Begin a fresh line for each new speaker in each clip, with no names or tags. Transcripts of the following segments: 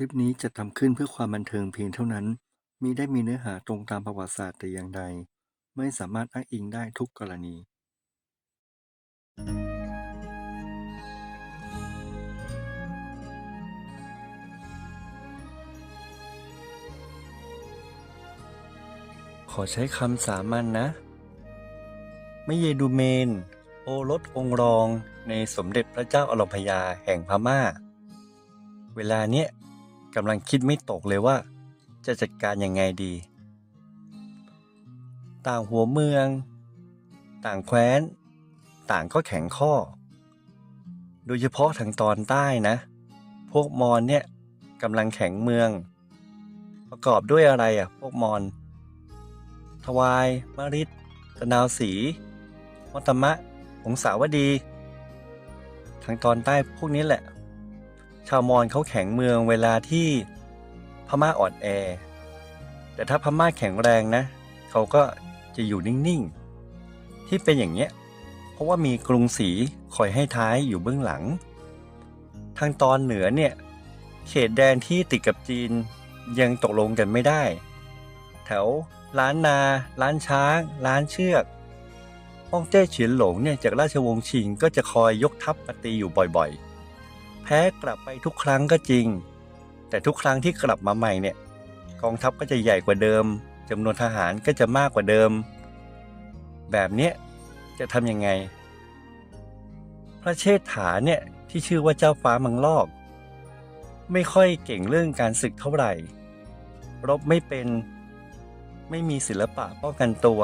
ลิปนี้จะทำขึ้นเพื่อความบันเทิงเพียงเท่านั้น มิได้มีเนื้อหาตรงตามประวัติศาสตร์แต่อย่างใด ไม่สามารถอ้างอิงได้ทุกกรณีขอใช้คำสามัญนนะ ไม่เยดูเมน โอรสองรองในสมเด็จพระเจ้าอลมพยาแห่งพม่า เวลาเนี้ย กำลังคิดไม่ตกเลยว่า จะจัดการยังไงดี ต่างหัวเมือง ต่างแคว้น ต่างก็แข็งข้อ โดยเฉพาะทางตอนใต้นะ พวกมอญเนี่ยกำลังแข็งเมือง ประกอบด้วยอะไรอะ พวกมอญทวาย มริดตะนาวสีมัตมะหงสาวดี ทางตอนใต้พวกนี้แหละ ชาวมอญเขาแข็งเมืองเวลาที่พม่าอ่อนแอ แต่ถ้าพม่าแข็งแรงนะ เขาก็จะอยู่นิ่งๆ ที่เป็นอย่างเนี้ย เพราะว่ามีกรุงศรีคอยให้ท้ายอยู่เบื้องหลัง ทางตอนเหนือเนี่ย เขตแดนที่ติดกับจีนยังตกลงกันไม่ได้ แถวล้านนา ล้านช้าง ล้านเชือกฮ่องเต้เฉียนหลงเนี่ยจากราชวงศ์ชิงก็จะคอยยกทัพมาตีอยู่บ่อยๆ พ้กลับไปทุกครั้งก็จริง แต่ทุกครั้งที่กลับมาใหม่เนี่ย กองทัพก็จะใหญ่กว่าเดิมจำนวนทหารก็จะมากกว่าเดิม แบบเนี้ยจะทำยังไง พระเชษฐาเนี่ยที่ชื่อว่าเจ้าฟ้ามังลอก ไม่ค่อยเก่งเรื่องการศึกเท่าไหร่ รบไม่เป็นไม่มีศิลปะป้องกันตัว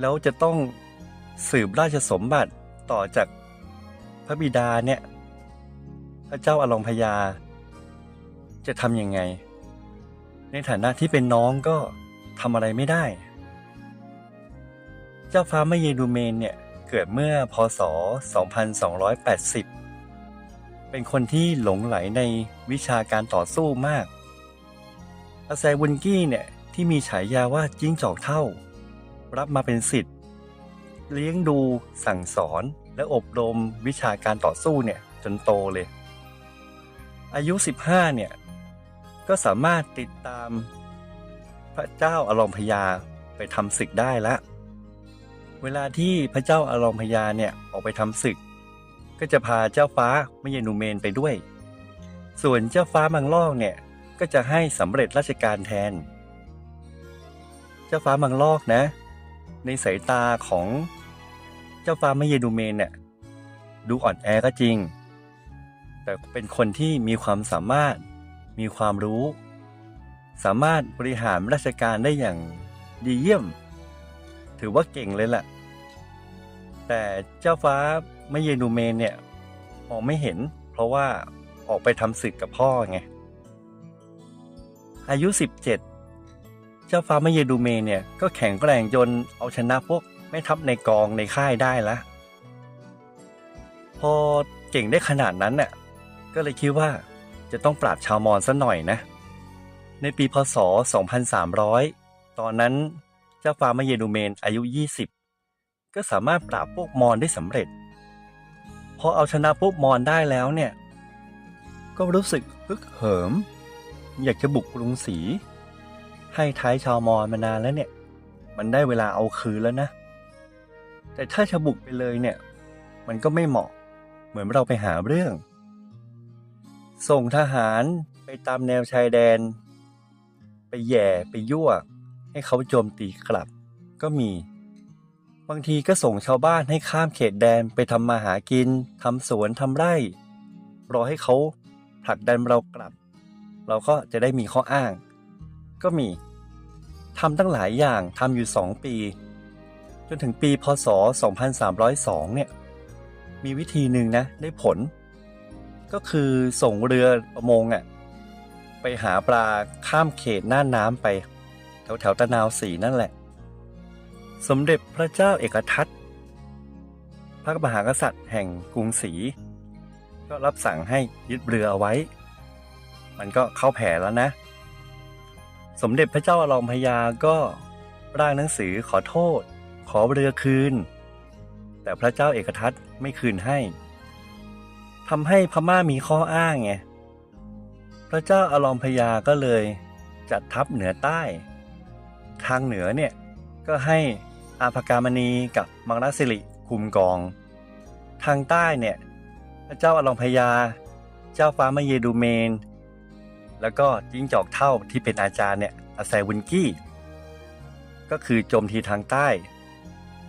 แล้วจะต้องสืบราชสมบัติต่อจากพระบิดาเนี่ย พระเจ้าอลองพญาจะทำยังไง ในฐานะที่เป็นน้องก็ทำอะไรไม่ได้ เจ้าฟ้ามเยดูเมนเนี่ย เกิดเมื่อพศ 2280 เป็นคนที่หลงไหลในวิชาการต่อสู้มากอาแซวุนกี้เนี่ยที่มีฉายาว่าจิ้งจอกเท่า รับมาเป็นสิทธิ์ เลี้ยงดูสั่งสอนและอบรมวิชาการต่อสู้เนี่ยจนโตเลย อายุ 15 เนี่ย ก็สามารถติดตามพระเจ้าอารมพยาไปทำศึกได้ละ เวลาที่พระเจ้าอารมพยาเนี่ยออกไปทำศึก ก็จะพาเจ้าฟ้ามยนูเมนไปด้วย ส่วนเจ้าฟ้ามังลอกเนี่ยก็จะให้สำเร็จราชการแทน เจ้าฟ้ามังลอกนะ ในสายตาของเจ้าฟ้ามยนูเมนเนี่ยดูอ่อนแอก็จริง แต่เป็นคนที่มีความสามารถ มีความรู้ สามารถบริหารราชการได้อย่างดีเยี่ยม ถือว่าเก่งเลยล่ะ แต่เจ้าฟ้าไมเยนูเมนเนี่ยมองไม่เห็น เพราะว่าออกไปทำศึกกับพ่อไง อายุ 17 เจ้าฟ้าไมเยดูเมนเนี่ยก็แข็งแกร่งจนเอาชนะพวกแม่ทัพในกองในค่ายได้ละ พอเก่งได้ขนาดนั้นน่ะ ก็เลยคิดว่าจะต้องปราบชาวมอญซะหน่อยนะ ในปีพศ 2300 ตอนนั้นเจ้าฟ้ามะเยดูเมนอายุ 20 ก็สามารถปราบพวกมอญได้สำเร็จ พอเอาชนะพวกมอญได้แล้วเนี่ย ก็รู้สึกฮึกเหิม อยากจะบุกกรุงศรีให้ท้ายชาวมอญมานานแล้วเนี่ย มันได้เวลาเอาคืนแล้วนะ แต่ถ้าจะบุกไปเลยเนี่ย มันก็ไม่เหมาะ เหมือนเราไปหาเรื่อง ส่งทหารไปตามแนวชายแดน ไปแย่ไปยั่ว ให้เขาโจมตีกลับ ก็มี บางทีก็ส่งชาวบ้านให้ข้ามเขตแดนไปทำมาหากินทำสวนทำไร่ รอให้เขาผลักดันเรากลับ เราก็จะได้มีข้ออ้าง ก็มีทำตั้งหลายอย่างทำอยู่สองปี จนถึงปีพศ 2302 เนี่ย มีวิธีหนึ่งนะ ได้ผล ก็คือส่งเรือประมงอะ่ะไปหาปลาข้ามเขตหน่าน้ำไป แถวแถวตะนาวสีนั่นแหละ สมเด็จพระเจ้าเอกทัตพระมหากษัตริย์แห่งกรุงศรีก็รับสั่งให้ยึดเรือเอาไว้ มันก็เข้าแผนแล้วนะ สมเด็จพระเจ้าอลองพญาก็ร่างหนังสือขอโทษ ขอเรือคืน แต่พระเจ้าเอกทัตไม่คืนให้ ทำให้พม่ามีข้ออ้างไง พระเจ้าอลอมพยาก็เลยจัดทัพเหนือใต้ ทางเหนือเนี่ย ก็ให้อาภากามณีกับมังรสิริคุมกอง ทางใต้เนี่ย พระเจ้าอลองพยา เจ้าฟ้ามเยดูเมน แล้วก็จิ้งจอกเท่าที่เป็นอาจารย์เนี่ยอาศัยวุนกี้ ก็คือโจมทีทางใต้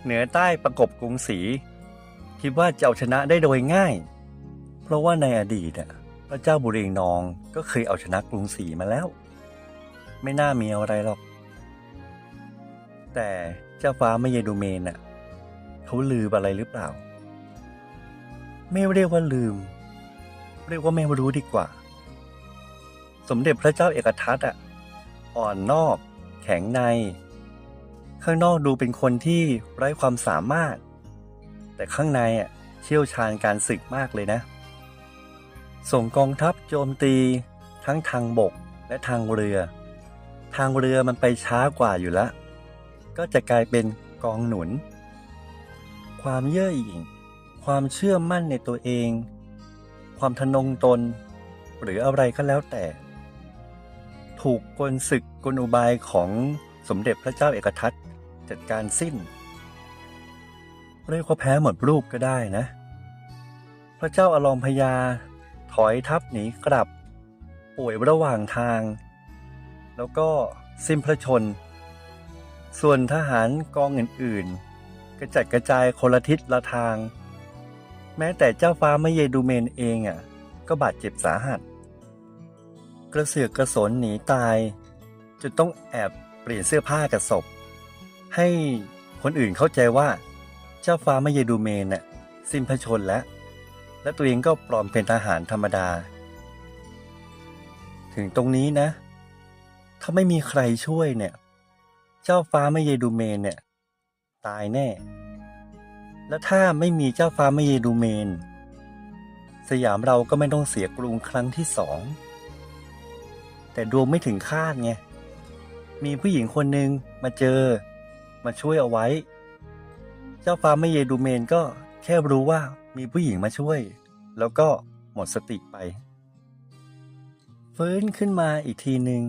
เหนือใต้ประกบกรุงศรีคิดว่าจะเอาชนะได้โดยง่าย เพราะว่าในอดีตอะพระเจ้าบุเรงนองก็เคยเอาชนะกรุงศรีมาแล้ว ไม่น่ามีอะไรหรอก แต่เจ้าฟ้าไมะเยดูเมนน่ะเขาลืมอะไรหรือเปล่า ไม่เรียกว่าลืม เรียกว่าไม่รู้ดีกว่า สมเด็จพระเจ้าเอกทัตอะอ่อนนอก แข็งใน ข้างนอกดูเป็นคนที่ไร้ความสามารถ แต่ข้างในอะเชี่ยวชาญการศึกมากเลยนะ ส่งกองทัพโจมตีทั้งทางบกและทางเรือ ทางเรือมันไปช้ากว่าอยู่แล้วก็จะกลายเป็นกองหนุน ความเย่อหยิ่ง ความเชื่อมั่นในตัวเอง ความทะนงตน หรืออะไรก็แล้วแต่ ถูกกลศึกกลอุบายของสมเด็จพระเจ้าเอกทัตจัดการสิ้น เรียกว่าแพ้หมดรูปก็ได้นะ พระเจ้าอลองพญา ถอยทัพหนีกลับ ป่วยระหว่างทาง แล้วก็สิ้นพระชน ส่วนทหารกองอื่นๆ กระจัดกระจายคนละทิศละทาง แม้แต่เจ้าฟ้ามะเยดูเมนเองอะ ก็บาดเจ็บสาหัส กระเสือกกระสนหนีตายจนต้องแอบเปลี่ยนเสื้อผ้ากับศพ ให้คนอื่นเข้าใจว่า เจ้าฟ้ามะเยดูเมนน่ะสิ้นพระชนแล้ว และตัวเองก็ปลอมเป็นทหารธรรมดา ถึงตรงนี้นะ ถ้าไม่มีใครช่วยเนี่ย เจ้าฟ้ามะเยดูเมนเนี่ย ตายแน่ และถ้าไม่มีเจ้าฟ้ามะเยดูเมน สยามเราก็ไม่ต้องเสียกรุงครั้งที่สอง แต่ดวงไม่ถึงคาดไง มีผู้หญิงคนหนึ่งมาเจอ มาช่วยเอาไว้ เจ้าฟ้ามะเยดูเมนก็แค่รู้ว่ามีผู้หญิงมาช่วย แล้วก็หมดสติไป ฟื้นขึ้นมาอีกทีหนึ่ง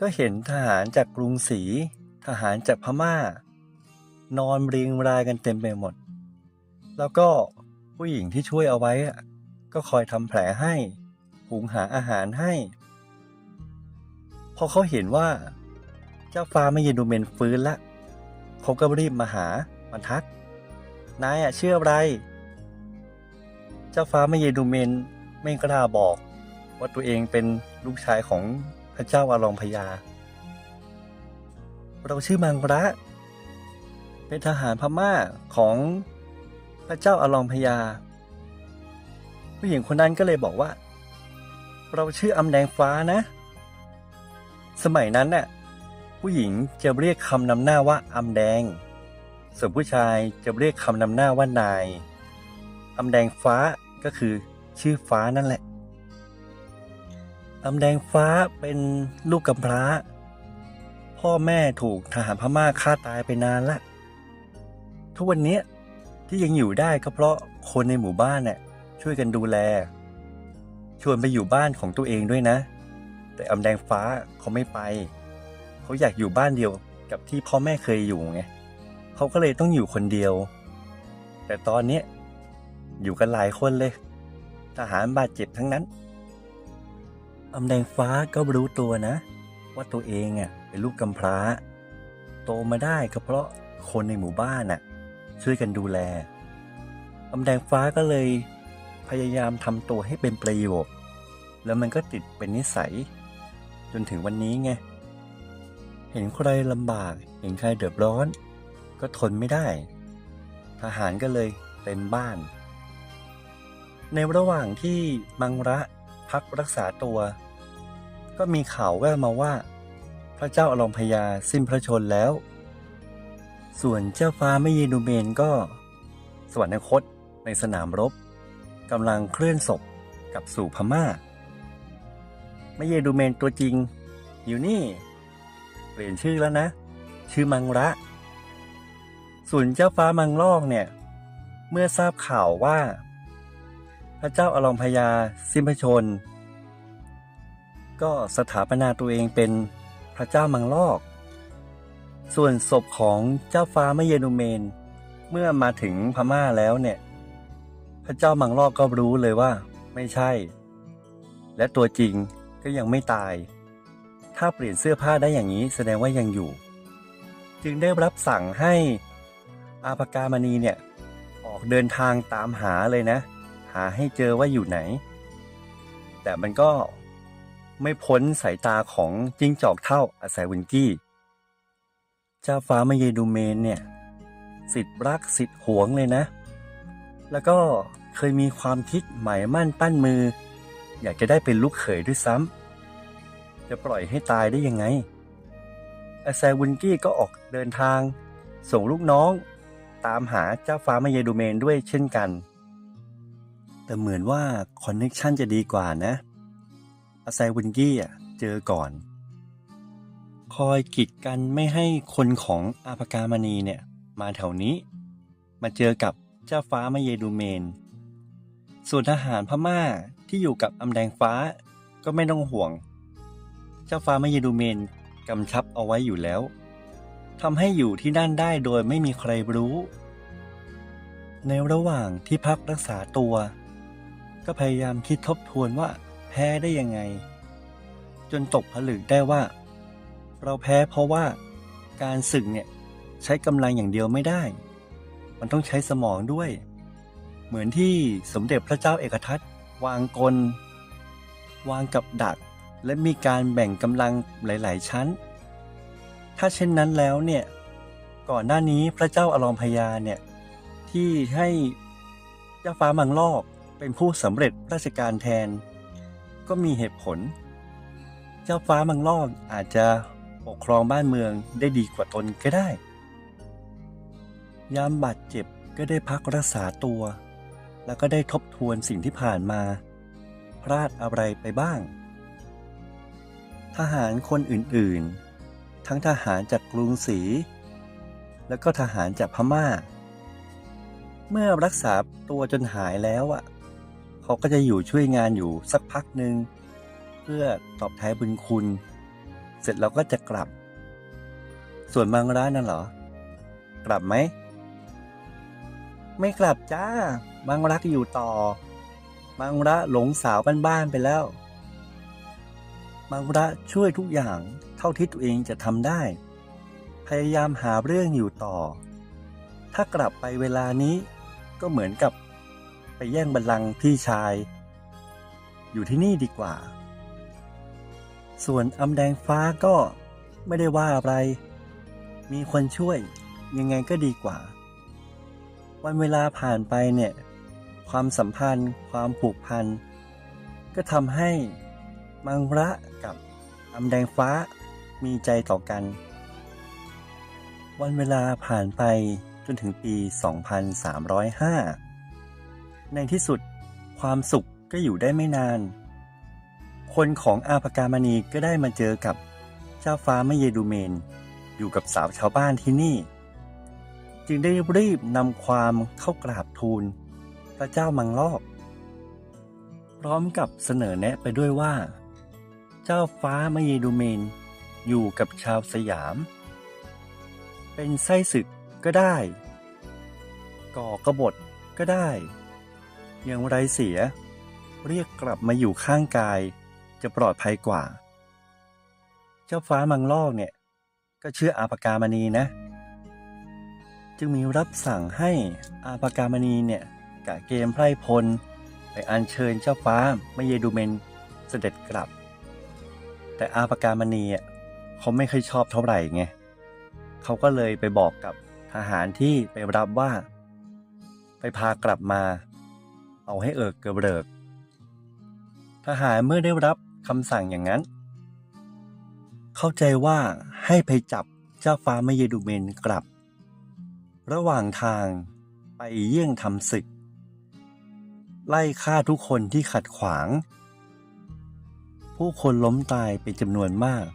ก็เห็นทหารจากกรุงศรีทหารจากพม่า นอนเรียงรายกันเต็มไปหมด แล้วก็ผู้หญิงที่ช่วยเอาไว้ก็คอยทำแผลให้หุงหาอาหารให้ พอเขาเห็นว่า เจ้าฟ้าไม่เยดูเมนฟื้นละเขาก็รีบมาหามาทัก นายอะเชื่ออะไร เจ้าฟ้าไม่เยดูเมนไม่กล้าบอก ว่าตัวเองเป็นลูกชายของพระเจ้าอารองพยา เราชื่อมังระเป็นทหารพม่าของพระเจ้าอารองพยา ผู้หญิงคนนั้นก็เลยบอกว่า เราชื่ออำแดงฟ้านะ สมัยนั้นน่ะผู้หญิงจะเรียกคำนำหน้าว่าอำแดง ส่วนผู้ชายจะเรียกคำนำหน้าว่านาย อำแดงฟ้าก็คือชื่อฟ้านั่นแหละอำแดงฟ้าเป็นลูกกำพร้า พ่อแม่ถูกทหารพม่าฆ่าตายไปนานละ ทุกวันนี้ที่ยังอยู่ได้ก็เพราะคนในหมู่บ้านเนี่ยช่วยกันดูแล ชวนไปอยู่บ้านของตัวเองด้วยนะ แต่อำแดงฟ้าเขาไม่ไป เขาอยากอยู่บ้านเดียวกับที่พ่อแม่เคยอยู่ไงเขาก็เลยต้องอยู่คนเดียว แต่ตอนนี้ อยู่กันหลายคนเลย ทหารบาดเจ็บทั้งนั้นอำแดงฟ้าก็รู้ตัวนะ ว่าตัวเองอะเป็นลูกกำพร้า โตมาได้ก็เพราะคนในหมู่บ้านน่ะ ช่วยกันดูแลอำแดงฟ้าก็เลยพยายามทำตัวให้เป็นประโยชน์แล้วมันก็ติดเป็นนิสัย จนถึงวันนี้ไง เห็นใครลำบาก เห็นใครเดือดร้อน ก็ทนไม่ได้ ทหารก็เลยเต็มบ้าน ในระหว่างที่มังระพักรักษาตัว ก็มีข่าวแว่วมาว่า พระเจ้าอลองพยาสิ้นพระชนแล้ว ส่วนเจ้าฟ้าไม่เยดูเมนก็ สวรรคตในสนามรบกำลังเคลื่อนศพกลับสู่พม่าไม่เยดูเมนตัวจริง อยู่นี่ เปลี่ยนชื่อแล้วนะ ชื่อมังระ ส่วนเจ้าฟ้ามังลอกเนี่ย เมื่อทราบข่าวว่า พระเจ้าอลองพยาสิ้นพระชน ก็สถาปนาตัวเองเป็นพระเจ้ามังลอก ส่วนศพของเจ้าฟ้ามเยดูเมน เมื่อมาถึงพม่าแล้วเนี่ย พระเจ้ามังลอกก็รู้เลยว่า ไม่ใช่ และตัวจริงก็ยังไม่ตาย ถ้าเปลี่ยนเสื้อผ้าได้อย่างนี้แสดงว่ายังอยู่ จึงได้รับสั่งให้อาภากามณีเนี่ย ออกเดินทางตามหาเลยนะ หาให้เจอว่าอยู่ไหน แต่มันก็ไม่พ้นสายตาของจิ้งจอกเท่าอาศัยวินกี้ เจ้าฟ้ามะเยดูเมนเนี่ย สิทธิ์รักสิทธิ์หวงเลยนะ แล้วก็เคยมีความคิดหมายมั่นปั้นมือ อยากจะได้เป็นลูกเขยด้วยซ้ำจะปล่อยให้ตายได้ยังไงอาแซวินกี้ก็ออกเดินทาง ส่งลูกน้อง ตามหาเจ้าฟ้ามะเยดูเมนด้วยเช่นกัน แต่เหมือนว่าคอนเน็ชันจะดีกว่านะอาไซวินกี้อะเจอก่อน คอยกีดกันไม่ให้คนของอาภากามณีเนี่ย มาแถวนี้ มาเจอกับเจ้าฟ้ามะเยดูเมน ส่วนทหารพม่าที่อยู่กับอำแดงฟ้าก็ไม่ต้องห่วง เจ้าฟ้ามะเยดูเมนกำชับเอาไว้อยู่แล้วทำให้อยู่ที่นั่นได้โดยไม่มีใครรู้ ในระหว่างที่พักรักษาตัว ก็พยายามคิดทบทวนว่าแพ้ได้ยังไง จนตกผลึกได้ว่า เราแพ้เพราะว่าการศึกเนี่ยใช้กำลังอย่างเดียวไม่ได้ มันต้องใช้สมองด้วย เหมือนที่สมเด็จพระเจ้าเอกทัตวางกล วางกับดัก และมีการแบ่งกำลังหลาย ๆ ชั้น ถ้าเช่นนั้นแล้วเนี่ย ก่อนหน้านี้พระเจ้าอลอมพยาเนี่ยที่ให้เจ้าฟ้ามังลอก เป็นผู้สำเร็จราชการแทน ก็มีเหตุผล เจ้าฟ้ามังลอกอาจจะปกครองบ้านเมืองได้ดีกว่าตนก็ได้ ยามบาดเจ็บก็ได้พักรักษาตัว แล้วก็ได้ทบทวนสิ่งที่ผ่านมา พลาดอะไรไปบ้าง ทหารคนอื่นๆ ทั้งทหารจากกรุงศรีแล้วก็ทหารจากพม่า เมื่อรักษาตัวจนหายแล้วอะ เขาก็จะอยู่ช่วยงานอยู่สักพักหนึ่งเพื่อตอบแทนบุญคุณ เสร็จแล้วก็จะกลับ ส่วนมังร้านนั่นเหรอ กลับไหม ไม่กลับจ้ามังรักอยู่ต่อมังระหลงสาวบ้านๆไปแล้วมังระช่วยทุกอย่างเท่าที่ตัวเองจะทำได้ พยายามหาเรื่องอยู่ต่อ ถ้ากลับไปเวลานี้ก็เหมือนกับ ไปแย่งบัลลังก์พี่ชาย อยู่ที่นี่ดีกว่า ส่วนอำแดงฟ้าก็ไม่ได้ว่าอะไร มีคนช่วยยังไงก็ดีกว่า วันเวลาผ่านไปเนี่ย ความสัมพันธ์ ความผูกพัน ก็ทำให้มังระกับอำแดงฟ้ามีใจต่อกัน วันเวลาผ่านไปจนถึงปี 2305 ในที่สุด ความสุขก็อยู่ได้ไม่นาน คนของอาภากามณีก็ได้มาเจอกับเจ้าฟ้ามเยดูเมน อยู่กับสาวชาวบ้านที่นี่ จึงได้รีบนำความเข้ากราบทูล พระเจ้ามังลอกพร้อมกับเสนอแนะไปด้วยว่า เจ้าฟ้ามเยดูเมน อยู่กับชาวสยาม เป็นไส้ศึกก็ได้ ก่อกระบฏก็ได้ อย่างไรเสีย เรียกกลับมาอยู่ข้างกาย จะปลอดภัยกว่า เจ้าฟ้ามังลอกเนี่ย ก็เชื่ออาภากามณีนะ จึงมีรับสั่งให้อาภากามณีเนี่ยกะเกมไพร่พล ไปอัญเชิญเจ้าฟ้ามเยดูเมนเสด็จกลับ แต่อาภากามณีอะเขาไม่เคยชอบเท่าไหร่ไงเขาก็เลยไปบอกกับทหารที่ไปรับว่า ไปพากลับมา เอาให้เอิกเกระเบิกทหารเมื่อได้รับคำสั่งอย่างนั้น เข้าใจว่าให้ไปจับเจ้าฟ้ามเยดูเมนกลับ ระหว่างทางไปเยี่ยงทำศึก ไล่ฆ่าทุกคนที่ขัดขวาง ผู้คนล้มตายเป็นจำนวนมาก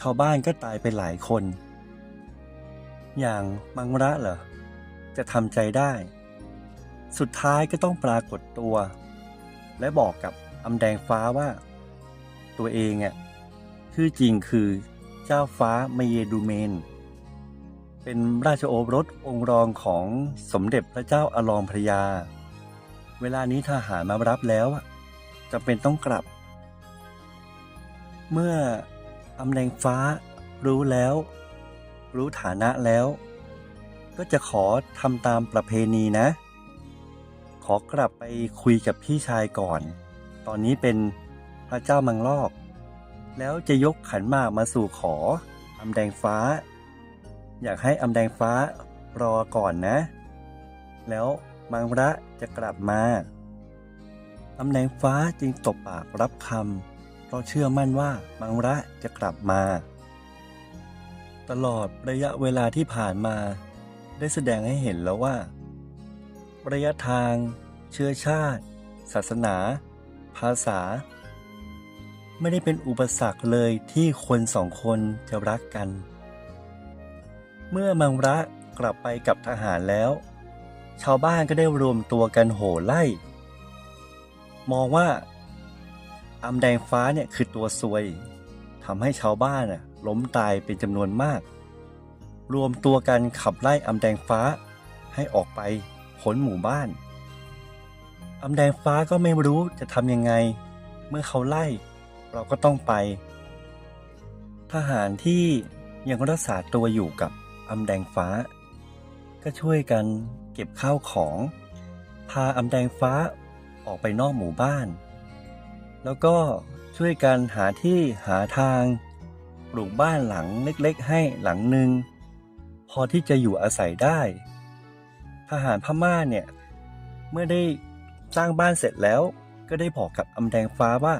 ชาวบ้านก็ตายไปหลายคน อย่างมังระเหรอ จะทำใจได้ สุดท้ายก็ต้องปรากฏตัว และบอกกับอำแดงฟ้าว่า ตัวเองอะชื่อจริงคือเจ้าฟ้ามเยดูเมน เป็นราชโอรสองค์รองของสมเด็จพระเจ้าอลองพระยา เวลานี้ทหารมารับแล้วอะจำเป็นต้องกลับ เมื่ออำแดงฟ้ารู้แล้ว รู้ฐานะแล้ว ก็จะขอทำตามประเพณีนะ อกลับไปคุยกับพี่ชายก่อน ตอนนี้เป็นพระเจ้ามังลอก แล้วจะยกขันหมากมาสู่ขออำแดงฟ้า อยากให้อำแดงฟ้ารอก่อนนะ แล้วมังระจะกลับมาอำแดงฟ้าจึงตบปากรับคำเพราะเชื่อมั่นว่ามังระจะกลับมา ตลอดระยะเวลาที่ผ่านมา ได้แสดงให้เห็นแล้วว่า ระยะทาง เชื้อชาติ ศาสนา ภาษา ไม่ได้เป็นอุปสรรคเลยที่คนสองคนจะรักกัน เมื่อมังระกลับไปกับทหารแล้ว ชาวบ้านก็ได้รวมตัวกันโห่ไล่ มองว่าอำแดงฟ้าเนี่ยคือตัวซวยทำให้ชาวบ้านน่ะล้มตายเป็นจำนวนมาก รวมตัวกันขับไล่อำแดงฟ้าให้ออกไป พ้นหมู่บ้านอำแดงฟ้าก็ไม่รู้จะทำยังไง เมื่อเขาไล่ เราก็ต้องไป ทหารที่ยังรักษาตัวอยู่กับอำแดงฟ้า ก็ช่วยกันเก็บข้าวของ พาอำแดงฟ้าออกไปนอกหมู่บ้าน แล้วก็ช่วยกันหาที่หาทางปลูกบ้านหลังเล็กๆ ให้หลังหนึ่งพอที่จะอยู่อาศัยได้ ทหารพม่าเนี่ย เมื่อได้สร้างบ้านเสร็จแล้ว ก็ได้บอกกับอำแดงฟ้าว่า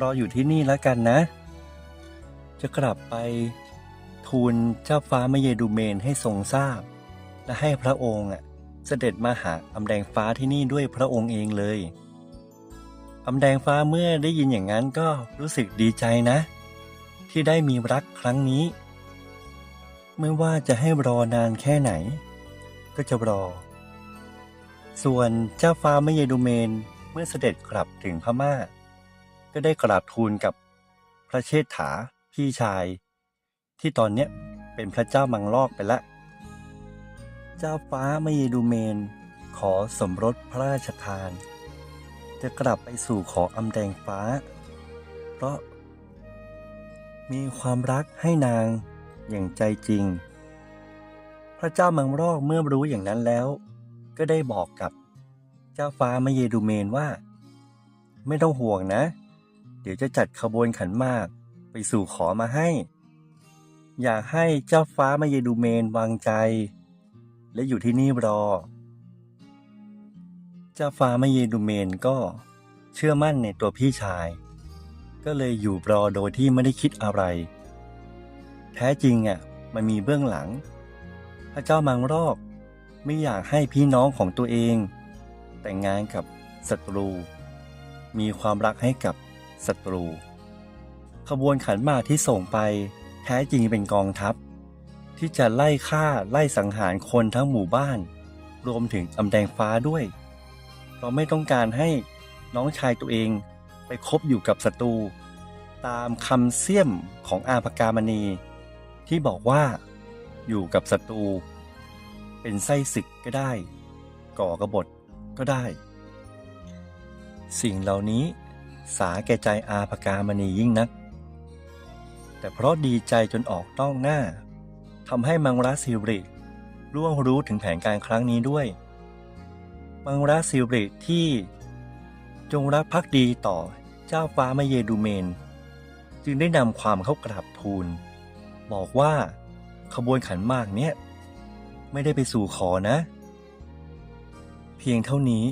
รออยู่ที่นี่แล้วกันนะ จะกลับไปทูลเจ้าฟ้ามเยดูเมนให้ทรงทราบ และให้พระองค์อะเสด็จมาหาอำแดงฟ้าที่นี่ด้วยพระองค์เองเลยอำแดงฟ้าเมื่อได้ยินอย่างนั้นก็รู้สึกดีใจนะ ที่ได้มีรักครั้งนี้ ไม่ว่าจะให้รอนานแค่ไหน ก็จะรอ ส่วนเจ้าฟ้ามเยดูเมนเมื่อเสด็จกลับถึงพม่า ก็ได้กราบทูลกับพระเชษฐาพี่ชาย ที่ตอนเนี้ยเป็นพระเจ้ามังลอกไปละ เจ้าฟ้ามเยดูเมนขอสมรสพระราชทาน จะกลับไปสู่ขออำแดงฟ้า เพราะมีความรักให้นางอย่างใจจริง พระเจ้ามังรอกเมื่อรู้อย่างนั้นแล้ว ก็ได้บอกกับเจ้าฟ้ามเยดูเมนว่า ไม่ต้องห่วงนะ เดี๋ยวจะจัดขบวนขันมากไปสู่ขอมาให้ อยากให้เจ้าฟ้ามเยดูเมนวางใจ และอยู่ที่นี่รอ เจ้าฟ้ามเยดูเมนก็เชื่อมั่นในตัวพี่ชาย ก็เลยอยู่รอโดยที่ไม่ได้คิดอะไร แท้จริงอะมันมีเบื้องหลัง พระเจ้ามังรอกไม่อยากให้พี่น้องของตัวเอง แต่งงานกับศัตรู มีความรักให้กับศัตรู ขบวนขันหมากที่ส่งไปแท้จริงเป็นกองทัพ ที่จะไล่ฆ่าไล่สังหารคนทั้งหมู่บ้าน รวมถึงอำแดงฟ้าด้วย เราไม่ต้องการให้น้องชายตัวเองไปคบอยู่กับศัตรู ตามคำเสี่ยมของอาภกามณี ที่บอกว่า อยู่กับศัตรู เป็นไส้ศึกก็ได้ ก่อกระบฏก็ได้ สิ่งเหล่านี้สาแก่ใจอาภกามณียิ่งนัก แต่เพราะดีใจจนออกต้องหน้าทำให้มังราซิริร่วงรู้ถึงแผนการครั้งนี้ด้วย มังราซิริที่จงรักภักดีต่อเจ้าฟ้ามเยดูเมน จึงได้นำความเข้ากราบทูล บอกว่า ขบวนขันมากเนี้ยไม่ได้ไปสู่ขอนะ เพียงเท่านี้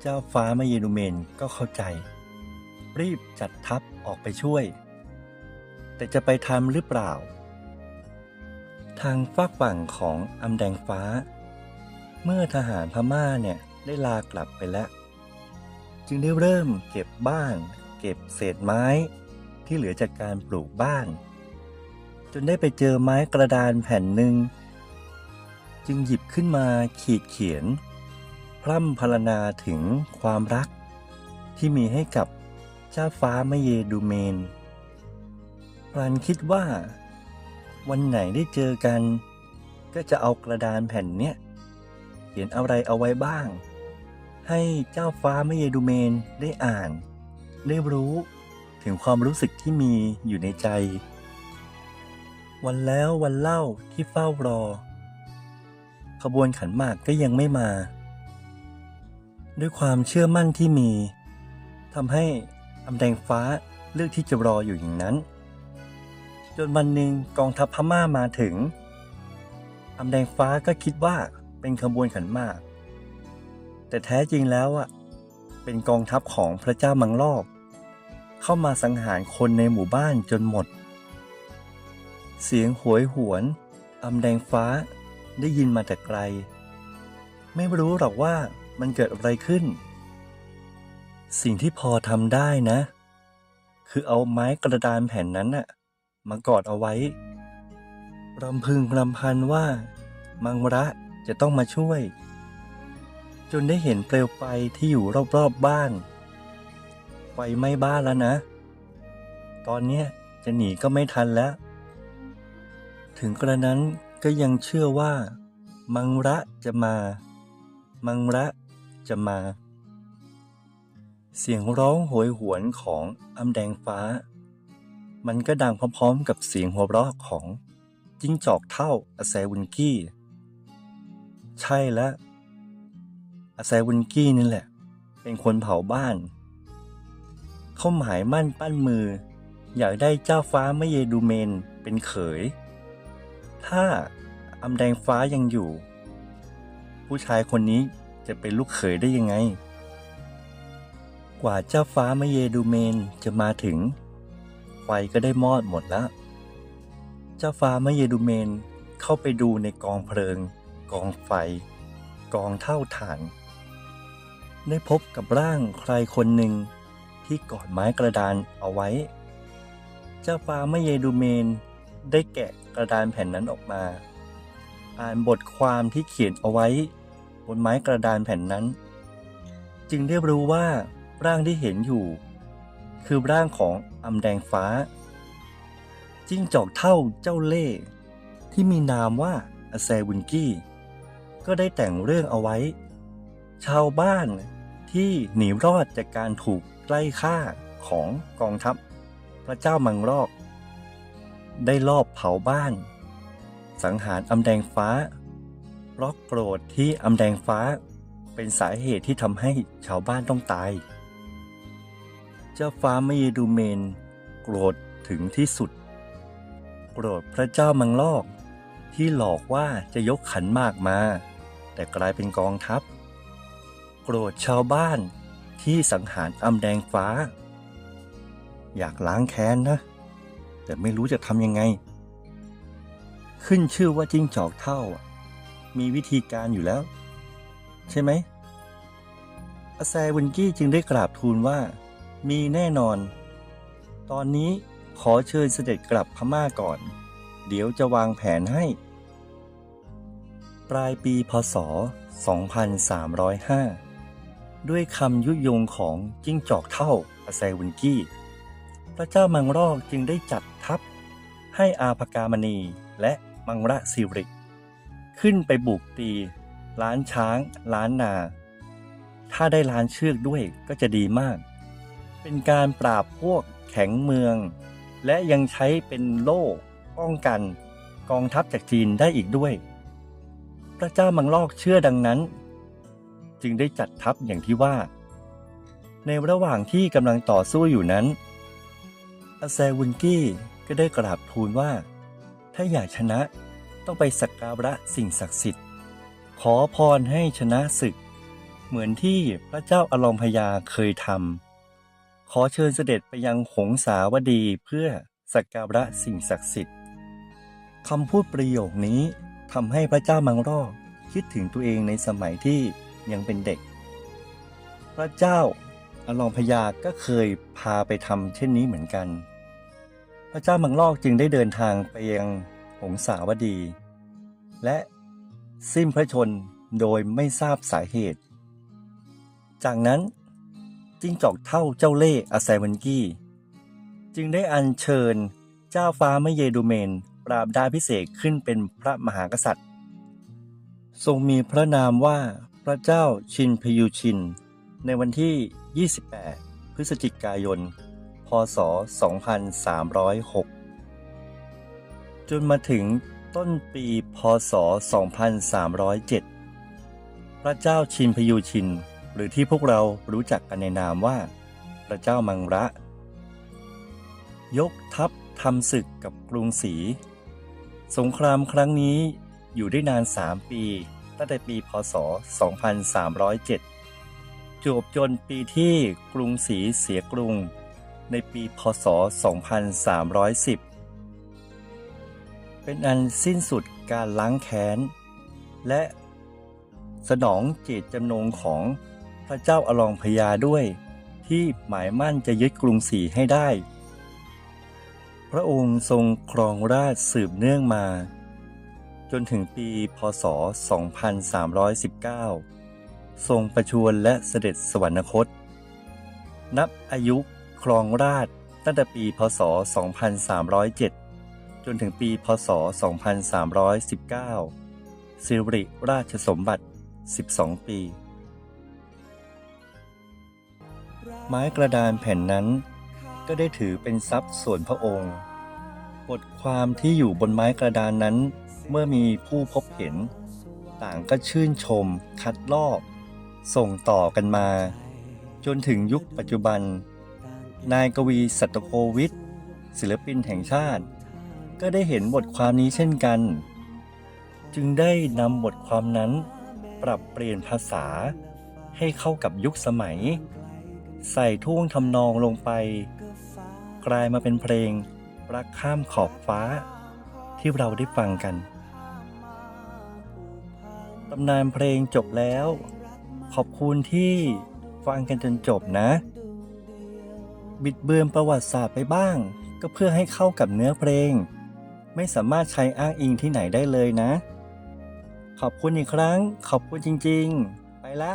เจ้าฟ้ามะเยดูเมนก็เข้าใจ รีบจัดทัพออกไปช่วย แต่จะไปทำหรือเปล่า ทางฝากฝั่งของอำแดงฟ้า เมื่อทหารพม่าเนี่ยได้ลากลับไปแล้ว จึงได้เริ่มเก็บบ้านเก็บเศษไม้ที่เหลือจากการปลูกบ้าน จนได้ไปเจอไม้กระดานแผ่นหนึ่ง จึงหยิบขึ้นมาขีดเขียน พร่ำพรรณนาถึงความรัก ที่มีให้กับเจ้าฟ้ามเยดูเมนพลันคิดว่า วันไหนได้เจอกัน ก็จะเอากระดานแผ่นเนี้ยเขียนอะไรเอาไว้บ้าง ให้เจ้าฟ้ามเยดูเมนได้อ่าน ได้รู้ถึงความรู้สึกที่มีอยู่ในใจ วันแล้ววันเล่าที่เฝ้ารอ ขบวนขันหมากก็ยังไม่มา ด้วยความเชื่อมั่นที่มีทำให้อำแดงฟ้าเลือกที่จะรออยู่อย่างนั้น จนวันหนึ่งกองทัพพม่ามาถึงอำแดงฟ้าก็คิดว่าเป็นขบวนขันหมาก แต่แท้จริงแล้วอะเป็นกองทัพของพระเจ้ามังลอกเข้ามาสังหารคนในหมู่บ้านจนหมด เสียงโหวยหวนอำแดงฟ้าได้ยินมาแต่ไกล ไม่รู้หรอกว่ามันเกิดอะไรขึ้น สิ่งที่พอทำได้นะ คือเอาไม้กระดานแผ่นนั้นน่ะมากอดเอาไว้รำพึงรำพันว่า มังระจะต้องมาช่วย จนได้เห็นเปลวไฟที่อยู่รอบๆบบ้าน ไฟไหม้บ้านแล้วนะ ตอนเนี้ยจะหนีก็ไม่ทันแล้ว ถึงกระนั้นก็ยังเชื่อว่า มังระจะมา มังระจะมา เสียงร้องโหยหวนของอำแดงฟ้า มันก็ดังพร้อมๆกับเสียงหัวเราะของจิ้งจอกเท่าอาแซวุนกี้ ใช่แล้วอาแซวุนกี้นี่แหละ เป็นคนเผาบ้านเขาหมายมั่นปั้นมือ อยากได้เจ้าฟ้ามะเยดูเมนเป็นเขย ถ้าอำแดงฟ้ายังอยู่ ผู้ชายคนนี้จะเป็นลูกเขยได้ยังไง กว่าเจ้าฟ้ามเยดูเมนจะมาถึง ไฟก็ได้มอดหมดแล้วเจ้าฟ้ามเยดูเมนเข้าไปดูในกองเพลิง กองไฟ กองเท่าฐาน ได้พบกับร่างใครคนหนึ่งที่กอดไม้กระดานเอาไว้ เจ้าฟ้ามเยดูเมนได้แกะ กระดานแผ่นนั้นออกมา อ่านบทความที่เขียนเอาไว้ บนไม้กระดานแผ่นนั้น จึงได้รู้ว่าร่างที่เห็นอยู่ คือร่างของอำแดงฟ้า จิ้งจอกเท่าเจ้าเล่ห์ที่มีนามว่าอาแซวุนกี้ ก็ได้แต่งเรื่องเอาไว้ ชาวบ้านที่หนีรอดจากการถูกไล่ฆ่าของกองทัพ พระเจ้ามังรอก ได้ลอบเผาบ้าน สังหารอำแดงฟ้า เพราะโกรธที่อำแดงฟ้าเป็นสาเหตุที่ทำให้ชาวบ้านต้องตาย เจ้าฟ้าไม่ดูเมน โกรธถึงที่สุด โกรธพระเจ้ามังลอก ที่หลอกว่าจะยกขันมากมา แต่กลายเป็นกองทัพ โกรธชาวบ้านที่สังหารอำแดงฟ้า อยากล้างแค้นนะ แต่ไม่รู้จะทำยังไง ขึ้นชื่อว่าจิ้งจอกเท่า มีวิธีการอยู่แล้ว ใช่ไหมอาแซวุนกี้จึงได้กราบทูลว่า มีแน่นอน ตอนนี้ขอเชิญเสด็จกลับพม่าก่อน เดี๋ยวจะวางแผนให้ ปลายปีพศ 2305 ด้วยคำยุยงของจิ้งจอกเท่าอาแซวุนกี้ พระเจ้ามังรอกจึงได้จัดทัพ ให้อาภกามณีและมังระสิริ ขึ้นไปบุกตี ล้านช้าง ล้านนา ถ้าได้ล้านเชือกด้วยก็จะดีมาก เป็นการปราบพวกแข็งเมือง และยังใช้เป็นโล่ป้องกันกองทัพจากจีนได้อีกด้วย พระเจ้ามังลอกเชื่อดังนั้น จึงได้จัดทัพอย่างที่ว่า ในระหว่างที่กำลังต่อสู้อยู่นั้น อาแซวุนกี้ก็ได้กราบทูลว่า ถ้าอยากชนะต้องไปสักการะสิ่งศักดิ์สิทธิ์ ขอพรให้ชนะศึก เหมือนที่พระเจ้าอลองพยาเคยทำขอเชิญเสด็จไปยังหงสาวดีเพื่อสักการะสิ่งศักดิ์สิทธิ์คำพูดประโยคนี้ทำให้พระเจ้ามังรอคิดถึงตัวเองในสมัยที่ยังเป็นเด็ก พระเจ้า อลองพยาก็เคยพาไปทำเช่นนี้เหมือนกัน พระเจ้ามังลอกจึงได้เดินทางไปยังหงสาวดี และสิ้นพระชนโดยไม่ทราบสาเหตุ จากนั้นจิ้งจอกเท่าเจ้าเล่ห์อาแซวันกี้ จึงได้อัญเชิญเจ้าฟ้ามเยดูเมน ปราบดาพิเศษขึ้นเป็นพระมหากษัตริย์ ทรงมีพระนามว่าพระเจ้าชินพยูชิน ในวันที่ 28 พฤศจิกายน พศ 2306 จนมาถึงต้นปี พศ 2307 พระเจ้าชินพยูชิน หรือที่พวกเรารู้จักกันในนามว่า พระเจ้ามังระ ยกทัพทำศึกกับกรุงศรี สงครามครั้งนี้อยู่ได้นาน 3 ปี ตั้งแต่ปี พศ 2307 จบจนปีที่กรุงศรีเสียกรุง ในปีพศ 2310 เป็นอันสิ้นสุดการล้างแค้น และสนองเจตจำนงของพระเจ้าอลองพญาด้วย ที่หมายมั่นจะยึดกรุงศรีให้ได้ พระองค์ทรงครองราชสืบเนื่องมา จนถึงปีพศ 2319 ทรงประชวรและเสด็จสวรรคต นับอายุครองราชตั้งแต่ปี พศ 2307 จนถึงปี พศ 2319 สิริราชสมบัติ 12 ปี ไม้กระดานแผ่นนั้นก็ได้ถือเป็นทรัพย์ส่วนพระองค์ บทความที่อยู่บนไม้กระดานนั้นเมื่อมีผู้พบเห็น ต่างก็ชื่นชมคัดลอก ส่งต่อกันมา จนถึงยุคปัจจุบัน นายกวีสัตโควิทย์ศิลปินแห่งชาติ ก็ได้เห็นบทความนี้เช่นกัน จึงได้นำบทความนั้น ปรับเปลี่ยนภาษาให้เข้ากับยุคสมัย ใส่ท่วงทำนองลงไป กลายมาเป็นเพลงรักข้ามขอบฟ้า ที่เราได้ฟังกันตำนานเพลงจบแล้ว ขอบคุณที่ฟังกันจนจบนะ บิดเบือนประวัติศาสตร์ไปบ้าง ก็เพื่อให้เข้ากับเนื้อเพลง ไม่สามารถใช้อ้างอิงที่ไหนได้เลยนะ ขอบคุณอีกครั้ง ขอบคุณจริง ๆ ไปละ